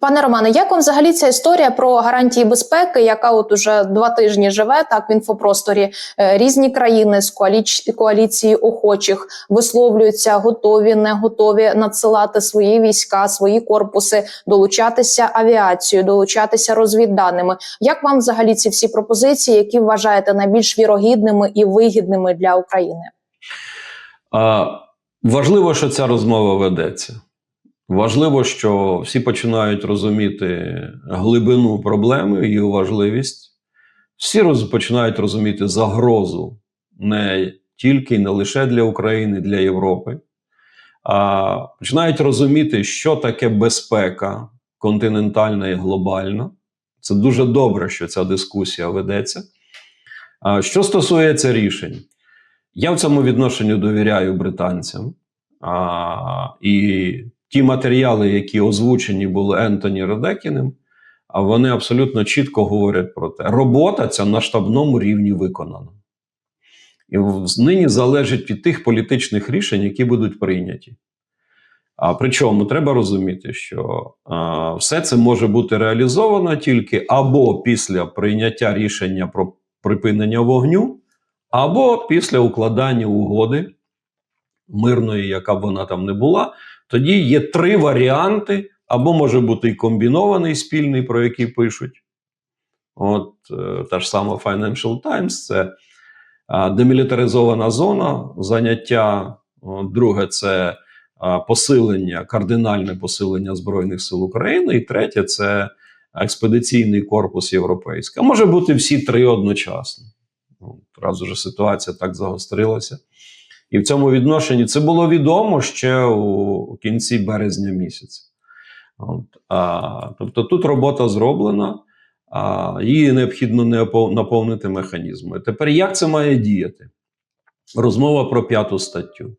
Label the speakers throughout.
Speaker 1: Пане Романе, як вам взагалі ця історія про гарантії безпеки, яка от уже два тижні живе так в інфопросторі? Е, Різні країни з коаліції охочих висловлюються, готові, не готові надсилати свої війська, свої корпуси, долучатися авіацією, долучатися розвідданими. Як вам взагалі ці всі пропозиції, які вважаєте найбільш вірогідними і вигідними для України?
Speaker 2: А, важливо, що ця розмова ведеться. Важливо, що всі починають розуміти глибину проблеми, її важливість. Всі роз, починають розуміти загрозу не тільки і не лише для України, для Європи, а починають розуміти, що таке безпека континентальна і глобальна. Це дуже добре, що ця дискусія ведеться. А що стосується рішень, я в цьому відношенні довіряю британцям. А, і ті матеріали, які озвучені були Ентоні Редекіним, а вони абсолютно чітко говорять про те, робота ця на штабному рівні виконана. І нині залежить від тих політичних рішень, які будуть прийняті. А причому треба розуміти, що а, все це може бути реалізовано тільки або після прийняття рішення про припинення вогню, або після укладання угоди мирної, яка б вона там не була. Тоді є три варіанти, або може бути і комбінований спільний, про який пишуть. От е, та ж сама Financial Times це демілітаризована зона, заняття. Друге, це посилення, кардинальне посилення Збройних сил України. І третє це експедиційний корпус європейський. А може бути всі три одночасно. Одразу ж ситуація так загострилася. І в цьому відношенні це було відомо ще у кінці березня місяця. От, а, тобто тут робота зроблена, а, її необхідно не наповнити механізмами. Тепер як це має діяти? Розмова про п'яту статтю.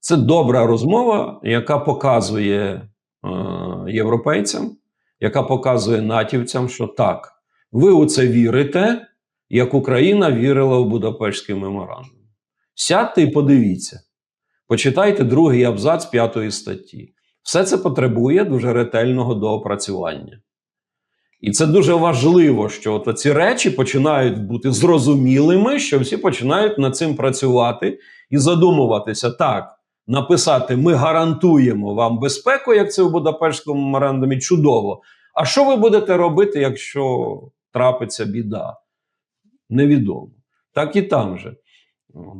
Speaker 2: Це добра розмова, яка показує е, європейцям, яка показує натівцям, що так, ви у це вірите, як Україна вірила в Будапештський меморандум. Сядьте і подивіться. Почитайте другий абзац п'ятої статті. Все це потребує дуже ретельного доопрацювання. І це дуже важливо, що от ці речі починають бути зрозумілими, що всі починають над цим працювати і задумуватися так. Написати: ми гарантуємо вам безпеку, як це у Будапештському меморандумі, чудово. А що ви будете робити, якщо трапиться біда? Невідомо. Так і там же.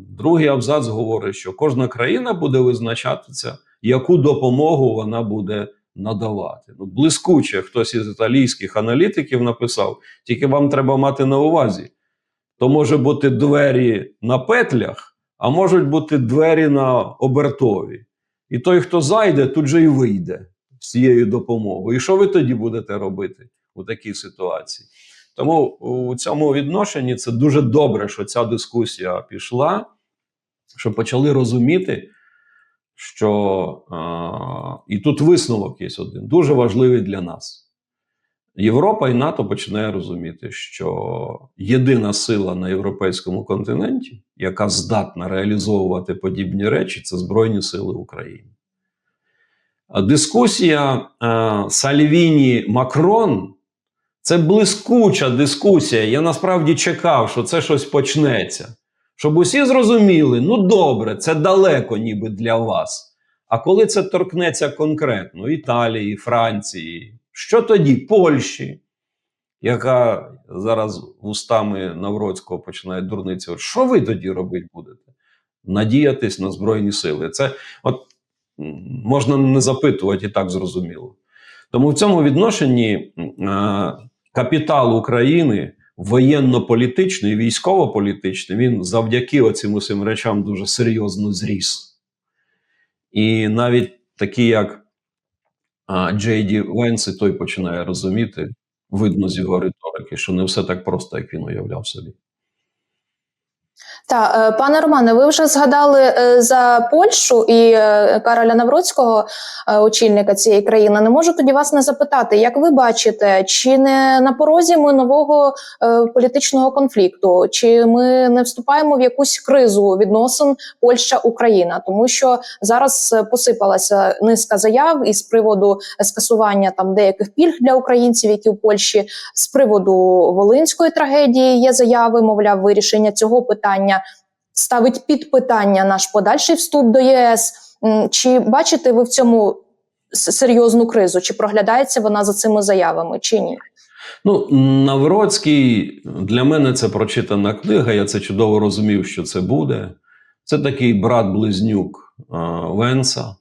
Speaker 2: Другий абзац говорить, що кожна країна буде визначатися, яку допомогу вона буде надавати. Ну, блискуче хтось із італійських аналітиків написав, тільки вам треба мати на увазі. То може бути двері на петлях, а можуть бути двері на обертові. І той, хто зайде, тут же і вийде з цією допомогою. І що ви тоді будете робити у такій ситуації? Тому у цьому відношенні це дуже добре, що ця дискусія пішла, що почали розуміти, що е, і тут висновок є один, дуже важливий для нас. Європа і НАТО починає розуміти, що єдина сила на європейському континенті, яка здатна реалізовувати подібні речі, це Збройні Сили України. Дискусія е, Сальвіні Макрон це блискуча дискусія. Я насправді чекав, що це щось почнеться. Щоб усі зрозуміли, ну добре, це далеко ніби для вас. А коли це торкнеться конкретно Італії, Франції, що тоді? Польщі, яка зараз вустами Навроцького починає дурниці. Що ви тоді робити будете? Надіятись на Збройні сили. Це от можна не запитувати і так зрозуміло. Тому в цьому відношенні е, капітал України воєнно-політичний, військово-політичний, він завдяки оцим усім речам дуже серйозно зріс. І навіть такі, як Джей Ді Венс, і той починає розуміти, видно з його риторики, що не все так просто, як він уявляв собі.
Speaker 1: Та е, пане Романе, ви вже згадали е, за Польщу і е, Кароля Навроцького, очільника цієї країни. Не можу тоді вас не запитати, як ви бачите, чи не на порозі ми нового політичного конфлікту, чи ми не вступаємо в якусь кризу відносин Польща Україна, тому що зараз посипалася низка заяв із приводу скасування там деяких пільг для українців, які в Польщі. З приводу волинської трагедії є заяви, мовляв, вирішення цього питання ставить під питання наш подальший вступ до ЄС. Чи бачите ви в цьому серйозну кризу? Чи проглядається вона за цими заявами, чи ні?
Speaker 2: Ну, Навроцький для мене це прочитана книга. Я це чудово розумів, що це буде. Це такий брат-близнюк Венса,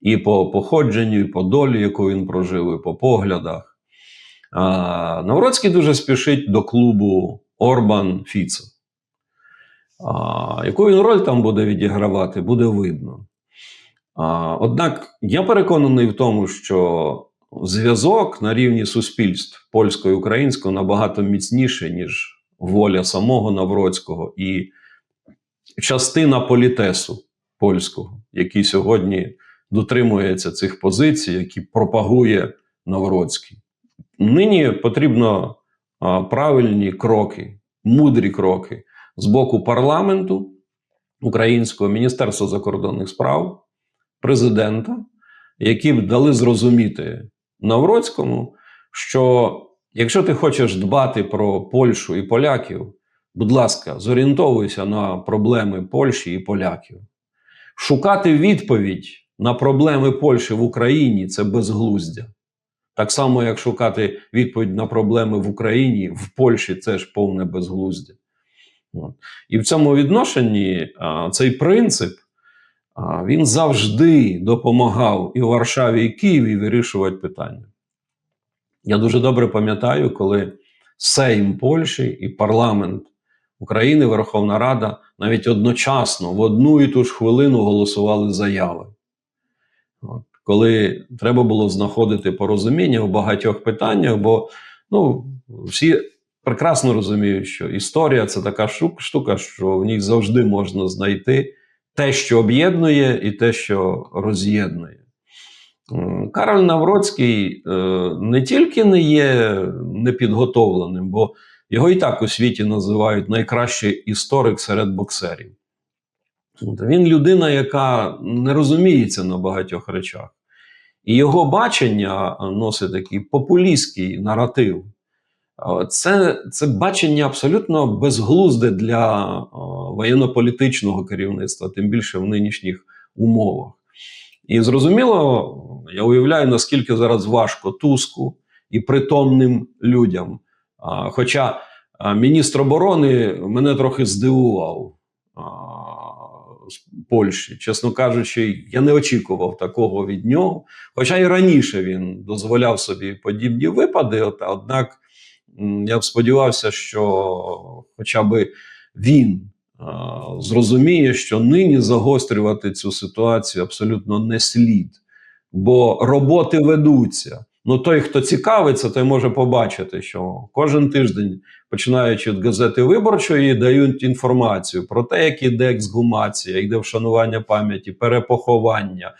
Speaker 2: і по походженню, і по долі, яку він прожив, і по поглядах. А, Навроцький дуже спішить до клубу Орбан Фіцо. А, яку він роль там буде відігравати, буде видно. А, однак я переконаний в тому, що зв'язок на рівні суспільств польського і українського набагато міцніший, ніж воля самого Навроцького і частина політесу польського, який сьогодні дотримується цих позицій, які пропагує Навроцький. Нині потрібно правильні кроки, мудрі кроки з боку парламенту українського Міністерства закордонних справ, президента, які б дали зрозуміти Навроцькому, що якщо ти хочеш дбати про Польщу і поляків, будь ласка, зорієнтовуйся на проблеми Польщі і поляків. Шукати відповідь на проблеми Польщі в Україні це безглуздя. Так само, як шукати відповідь на проблеми в Україні, в Польщі це ж повне безглуздя. І в цьому відношенні цей принцип він завжди допомагав і Варшаві, і Києві вирішувати питання. Я дуже добре пам'ятаю, коли Сейм Польщі і парламент України, Верховна Рада навіть одночасно в одну і ту ж хвилину голосували заяви. Коли треба було знаходити порозуміння в багатьох питаннях, бо ну, всі прекрасно розуміють, що історія це така штука, штука, що в ній завжди можна знайти те, що об'єднує, і те, що роз'єднує. Кароль Навроцький е, не тільки не є непідготовленим, бо його і так у світі називають найкращий історик серед боксерів. Він людина, яка не розуміється на багатьох речах. І його бачення носить такий популістський наратив. Це, це бачення абсолютно безглузде для е, воєнно-політичного керівництва, тим більше в нинішніх умовах. І зрозуміло, я уявляю, наскільки зараз важко Туску і притомним людям. Хоча міністр оборони мене трохи здивував з Польщі. Чесно кажучи, я не очікував такого від нього. Хоча і раніше він дозволяв собі подібні випади, однак я б сподівався, що хоча б він зрозуміє, що нині загострювати цю ситуацію абсолютно не слід, бо роботи ведуться. Ну, той, хто цікавиться, той може побачити, що кожен тиждень, починаючи від газети виборчої, дають інформацію про те, як іде ексгумація, йде вшанування пам'яті, перепоховання,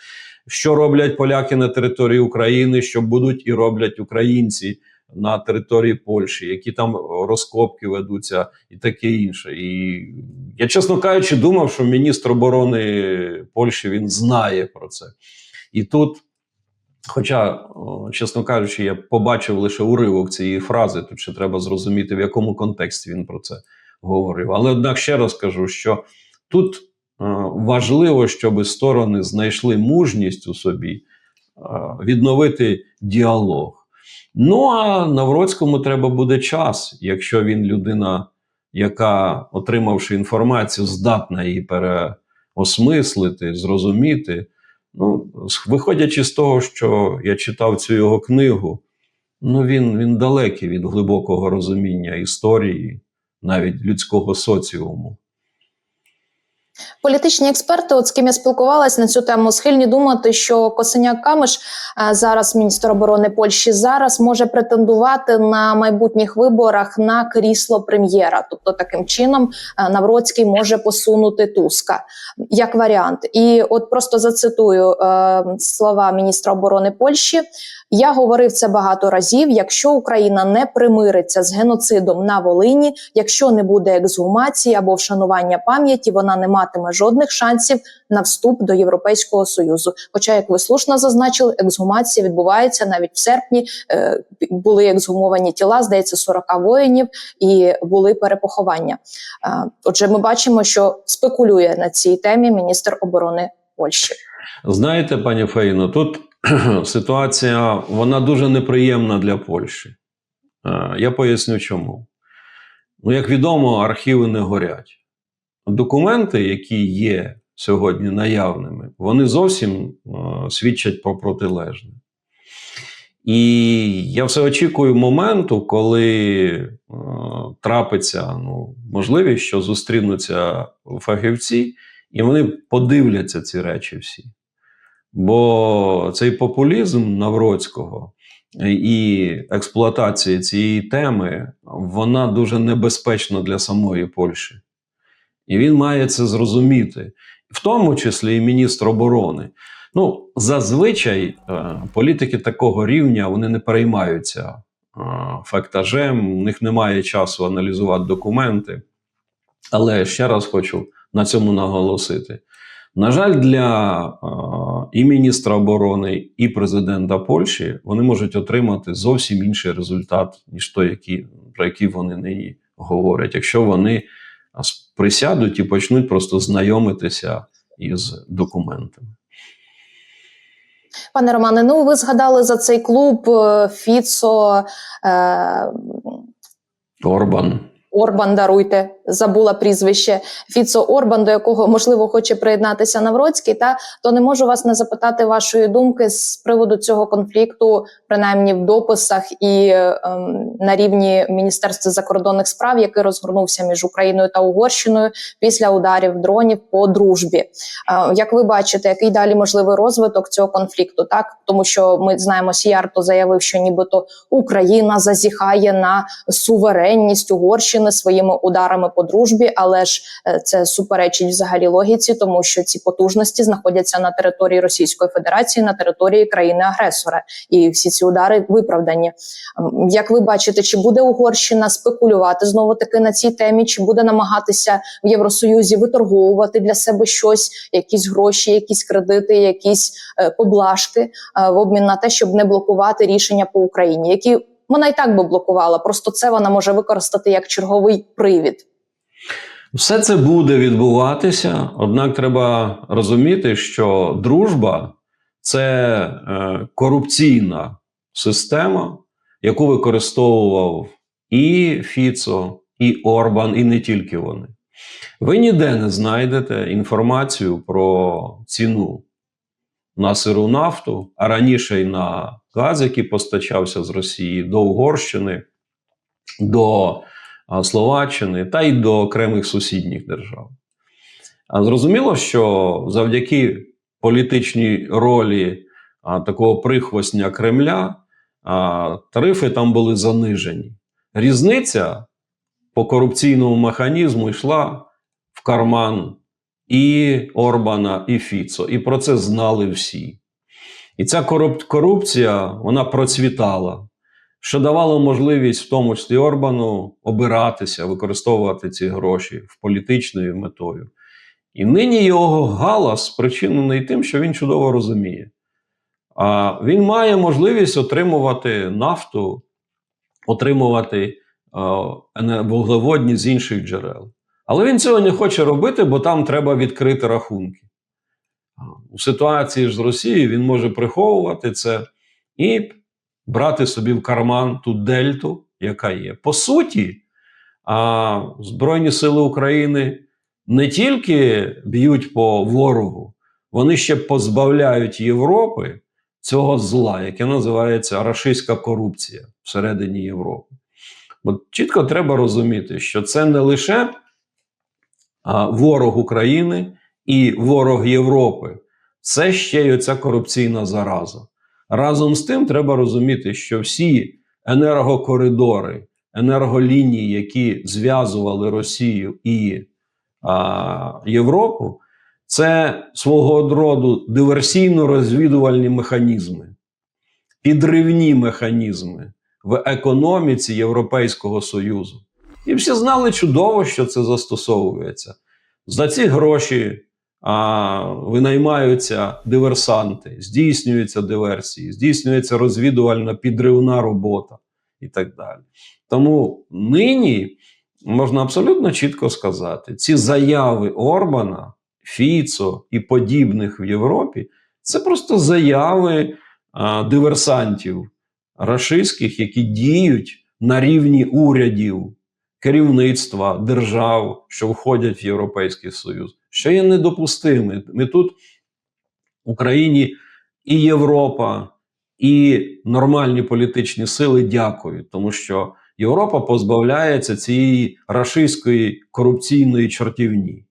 Speaker 2: що роблять поляки на території України, що будуть і роблять українці на території Польщі, які там розкопки ведуться, і таке інше. І я, чесно кажучи, думав, що міністр оборони Польщі він знає про це. І тут. Хоча, чесно кажучи, я побачив лише уривок цієї фрази, тут ще треба зрозуміти, в якому контексті він про це говорив. Але однак ще раз кажу, що тут е, важливо, щоб сторони знайшли мужність у собі е, відновити діалог. Ну а Навроцькому треба буде час, якщо він людина, яка, отримавши інформацію, здатна її переосмислити, зрозуміти. Ну, виходячи з того, що я читав цю його книгу, ну він, він далекий від глибокого розуміння історії, навіть людського соціуму.
Speaker 1: Політичні експерти, от з ким я спілкувалась на цю тему, схильні думати, що Косиняк Камиш, е, зараз міністр оборони Польщі, зараз може претендувати на майбутніх виборах на крісло прем'єра. Тобто, таким чином е, Навроцький може посунути Туска як варіант. І от просто зацитую е, слова міністра оборони Польщі. Я говорив це багато разів. Якщо Україна не примириться з геноцидом на Волині, якщо не буде ексгумації або вшанування пам'яті, вона не матиме жодних шансів на вступ до Європейського союзу. Хоча, як ви слушно зазначили, ексгумація відбувається навіть в серпні. Е, були ексгумовані тіла, здається, 40 воїнів, і були перепоховання. Е, отже, ми бачимо, що спекулює на цій темі міністр оборони Польщі.
Speaker 2: Знаєте, пані Фаїно, тут ситуація вона дуже неприємна для Польщі. Е, Я поясню чому. Ну, як відомо, архіви не горять. Документи, які є сьогодні наявними, вони зовсім е, свідчать про протилежне. І я все очікую моменту, коли е, трапиться ну, можливість, що зустрінуться фахівці, і вони подивляться ці речі всі. Бо цей популізм Навроцького і експлуатація цієї теми, вона дуже небезпечна для самої Польщі. І він має це зрозуміти, в тому числі і міністр оборони. Ну, зазвичай е, політики такого рівня вони не переймаються е, фактажем, у них немає часу аналізувати документи. Але ще раз хочу на цьому наголосити. На жаль, для е, і міністра оборони, і президента Польщі вони можуть отримати зовсім інший результат, ніж той, який, про який вони нині говорять, якщо вони присядуть і почнуть просто знайомитися із документами.
Speaker 1: Пане Романе, ну ви згадали за цей клуб е, Фіцо. Е,
Speaker 2: Орбан.
Speaker 1: Орбан, даруйте, забула прізвище Фіцо Орбан, до якого можливо хоче приєднатися Навроцький. Та то не можу вас не запитати вашої думки з приводу цього конфлікту, принаймні в дописах і ем, на рівні Міністерства закордонних справ, який розгорнувся між Україною та Угорщиною після ударів дронів по дружбі. Е, як ви бачите, який далі можливий розвиток цього конфлікту? Так тому що ми знаємо, Сіярто заявив, що нібито Україна зазіхає на суверенність Угорщини своїми ударами по дружбі, але ж е, це суперечить взагалі логіці, тому що ці потужності знаходяться на території Російської Федерації, на території країни-агресора, і всі ці удари виправдані. Як ви бачите, чи буде Угорщина спекулювати знову таки на цій темі, чи буде намагатися в Євросоюзі виторговувати для себе щось, якісь гроші, якісь кредити, якісь е, поблажки е, в обмін на те, щоб не блокувати рішення по Україні, які вона і так би блокувала. Просто це вона може використати як черговий привід.
Speaker 2: Все це буде відбуватися, однак треба розуміти, що дружба це е, корупційна система, яку використовував і Фіцо, і Орбан, і не тільки вони. Ви ніде не знайдете інформацію про ціну на сиру нафту, а раніше й на газ, який постачався з Росії до Угорщини, до Словаччини та й до окремих сусідніх держав. А зрозуміло, що завдяки політичній ролі а, такого прихвостня Кремля а, тарифи там були занижені. Різниця по корупційному механізму йшла в карман і Орбана, і Фіцо. І про це знали всі. І ця корупція вона процвітала що давало можливість, в тому числі Орбану, обиратися, використовувати ці гроші в політичною метою. І нині його галас спричинений тим, що він чудово розуміє. А він має можливість отримувати нафту, отримувати е, вуглеводні з інших джерел. Але він цього не хоче робити, бо там треба відкрити рахунки. У ситуації ж з Росією він може приховувати це і брати собі в карман ту дельту, яка є. По суті, а, Збройні Сили України не тільки б'ють по ворогу, вони ще позбавляють Європи цього зла, яке називається рашистська корупція всередині Європи. Бо чітко треба розуміти, що це не лише ворог України і ворог Європи. Це ще й оця корупційна зараза. Разом з тим, треба розуміти, що всі енергокоридори, енерголінії, які зв'язували Росію і а, Європу, це свого роду диверсійно-розвідувальні механізми, підривні механізми в економіці Європейського Союзу. І всі знали чудово, що це застосовується. За ці гроші винаймаються диверсанти, здійснюються диверсії, здійснюється розвідувальна підривна робота і так далі. Тому нині можна абсолютно чітко сказати, ці заяви Орбана, Фіцо і подібних в Європі це просто заяви диверсантів рашистських, які діють на рівні урядів, керівництва держав, що входять в Європейський Союз, що є недопустиме. Ми тут в Україні і Європа, і нормальні політичні сили дякують, тому що Європа позбавляється цієї рашистської корупційної чортівні.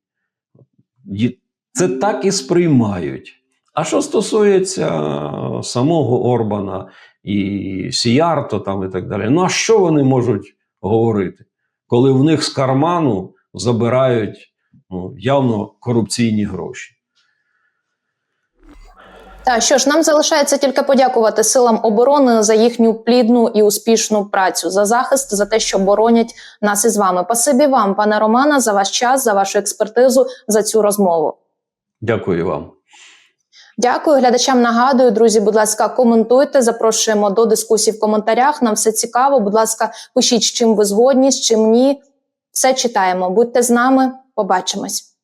Speaker 2: Це так і сприймають. А що стосується самого Орбана і Сіярто там і так далі, ну а що вони можуть говорити, коли в них з карману забирають ну, явно корупційні гроші?
Speaker 1: Та що ж, нам залишається тільки подякувати силам оборони за їхню плідну і успішну працю, за захист, за те, що боронять нас із вами. Пасибі вам, пане Романа, за ваш час, за вашу експертизу, за цю розмову.
Speaker 2: Дякую вам.
Speaker 1: Дякую глядачам. Нагадую, друзі. Будь ласка, коментуйте. Запрошуємо до дискусій в коментарях. Нам все цікаво. Будь ласка, пишіть, з чим ви згодні, з чим ні. Все читаємо. Будьте з нами. Побачимось.